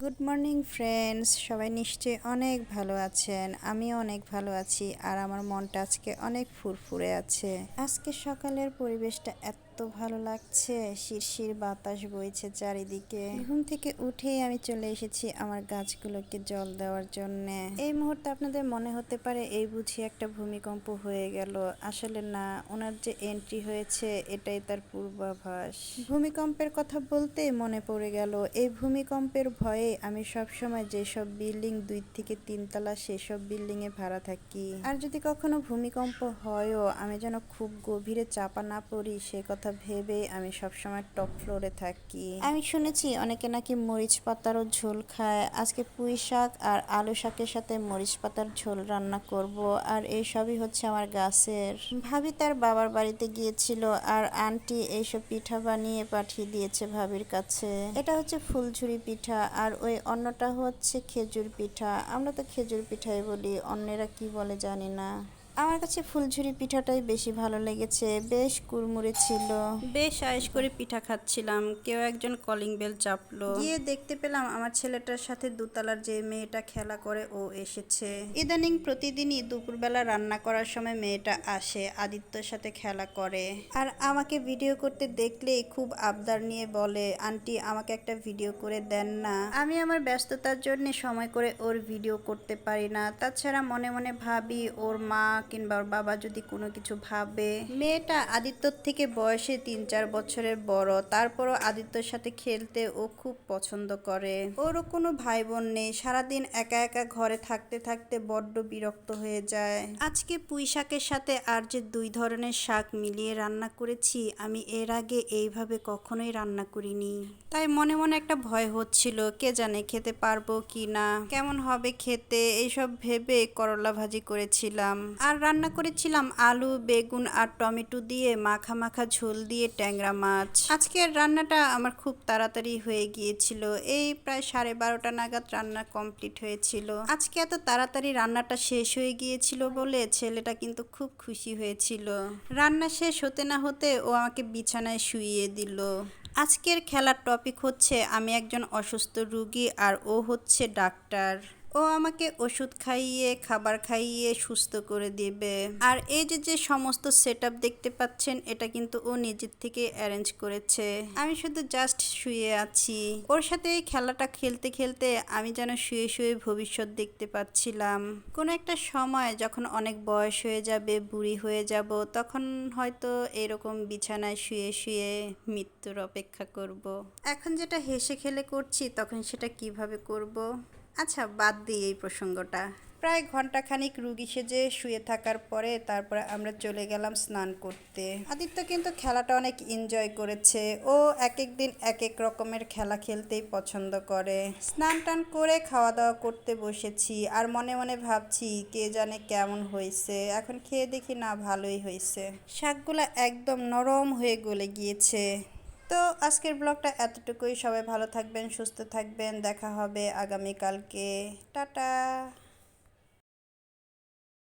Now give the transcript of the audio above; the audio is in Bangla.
গুড মর্নিং ফ্রেন্ডস সবাই নিশ্চয়ই অনেক ভালো আছেন। আমিও অনেক ভালো আছি। আর আমার মনটা আজকে অনেক ফুরফুরে আছে। আজকে সকালের পরিবেশটা এত ভালো লাগছে। শিরশির বাতাস বইছে চারিদিকে। ঘুম থেকে উঠেই আমি চলে এসেছি আমার গাছগুলোকে জল দেওয়ার জন্য। এই মুহূর্তে আপনাদের মনে হতে পারে এই বুঝি একটা ভূমিকম্প হয়ে গেল। আসলে না ওনার যে এন্ট্রি হয়েছে এটাই তার পূর্বাভাস। ভূমিকম্পের কথা বলতে মনে পড়ে গেল। এই ভূমিকম্পের ভয়ে আমি সব সময় যেসব বিল্ডিং দুই থেকে তিনতলা সেসব বিল্ডিং এ ভাড়া থাকি। আর যদি কখনো ভূমিকম্প হয়ও আমি যেন খুব গভীরে চাপা না পড়ি সে কথা ভেবে আমি সবসময় টপ ফ্লোরে থাকি। আমি শুনেছি অনেকে নাকি মরিচ পাতারও ঝোল খায়। আজকে পুঁই শাক আর আলু শাকের সাথে মরিচ পাতার ঝোল রান্না করব আর এই সবই হচ্ছে আমার গাছের। ভাবি তার বাবার বাড়িতে গিয়েছিল আর আন্টি এইসব পিঠা বানিয়ে পাঠিয়ে দিয়েছে ভাবির কাছে। এটা হচ্ছে ফুলঝুরি পিঠা আর ওই অন্যটা হচ্ছে খেজুর পিঠা। আমরা তো খেজুর পিঠাই বলি, অন্যেরা কি বলে জানি না। আমার কাছে ফুলঝুরি পিঠাটাই বেশি ভালো লেগেছে। বেশ কুড়মুড়ে ছিল। বেশ আয়েস করে পিঠা খাচ্ছিলাম। কেউ একজন কলিং বেল চাপলো। গিয়ে দেখতে পেলাম আমার ছেলেটার সাথে দুতলার যে মেয়েটা খেলা করে ও এসেছে। ইদানিং প্রতিদিনই দুপুরবেলা রান্না করার সময় মেয়েটা আসে আদিত্যর সাথে খেলা করে। আর আমাকে ভিডিও করতে দেখলেই খুব আবদার নিয়ে বলে আন্টি আমাকে একটা ভিডিও করে দেন না। আমি আমার ব্যস্ততার জন্য সময় করে ওর ভিডিও করতে পারি না। তাছাড়া মনে মনে ভাবি ওর মা কিংবা ওর বাবা যদি কোনো কিছু ভাবে। মেয়েটা আদিত্যর থেকে বয়সে তিন চার বছরের বড়। তারপরও আদিত্যর সাথে খেলতে ও খুব পছন্দ করে। ওরও কোনো ভাই বোন নেই। সারাদিন একা একা ঘরে থাকতে থাকতে বড্ড বিরক্ত হয়ে যায়। আজকে পুঁই শাকের সাথে আর যে দুই ধরনের শাক মিলিয়ে রান্না করেছি, আমি এর আগে এইভাবে কখনোই রান্না করিনি। তাই মনে মনে একটা ভয় হচ্ছিল, কে জানে খেতে পারব কি না কেমন হবে খেতে, এইসব ভেবে করলা ভাজি করেছিলাম। আর রান্না করেছিলাম আলু, বেগুন আর টমেটো দিয়ে মাখা মাখা ঝোল দিয়ে ট্যাংরা মাছ। আজকের রান্নাটা আমার খুব তাড়াতাড়ি হয়ে গিয়েছিল। এই প্রায় সাড়ে বারোটা নাগাদ রান্না কমপ্লিট হয়েছিল। আজকে এত তাড়াতাড়ি রান্নাটা শেষ হয়ে গিয়েছিল বলে ছেলেটা কিন্তু খুব খুশি হয়েছিল। রান্না শেষ হতে না হতে ও আমাকে বিছানায় শুইয়ে দিল। আজকের খেলার টপিক হচ্ছে, আমি একজন অসুস্থ রুগী আর ও হচ্ছে ডাক্তার। ও আমাকে ওষুধ খাইয়ে, খাবার খাইয়ে সুস্থ করে দিবে আর এই যে যে সমস্ত সেট দেখতে পাচ্ছেন, এটা কিন্তু ও নিজের থেকে অ্যারেঞ্জ করেছে আমি শুধু জাস্ট শুয়ে আছি ওর সাথে খেলাটা খেলতে খেলতে আমি যেন শুয়ে শুয়ে ভবিষ্যৎ দেখতে পাচ্ছিলাম কোনো একটা সময় যখন অনেক বয়স হয়ে যাবে, বুড়ি হয়ে যাব, তখন হয়তো এরকম বিছানায় শুয়ে শুয়ে মৃত্যুর অপেক্ষা করব। এখন যেটা হেসে খেলে করছি, তখন সেটা কীভাবে করব। আচ্ছা বাদ দিই এই প্রসঙ্গটা। প্রায় ঘন্টাখানিক রুগী সেজে শুয়ে থাকার পরে তারপরে আমরা চলে গেলাম স্নান করতে। আদিত্য কিন্তু খেলাটা অনেক এনজয় করেছে। ও এক এক দিন এক এক রকমের খেলা খেলতেই পছন্দ করে। স্নান টান করে খাওয়া দাওয়া করতে বসেছি আর মনে মনে ভাবছি, কে জানে কেমন হয়েছে। এখন খেয়ে দেখি না, ভালোই হয়েছে। শাকগুলা একদম নরম হয়ে গলে গিয়েছে। তো আজকের ব্লগটা এতটুকুই। সবাই ভালো থাকবেন সুস্থ থাকবেন। দেখা হবে আগামীকালকে। টাটা।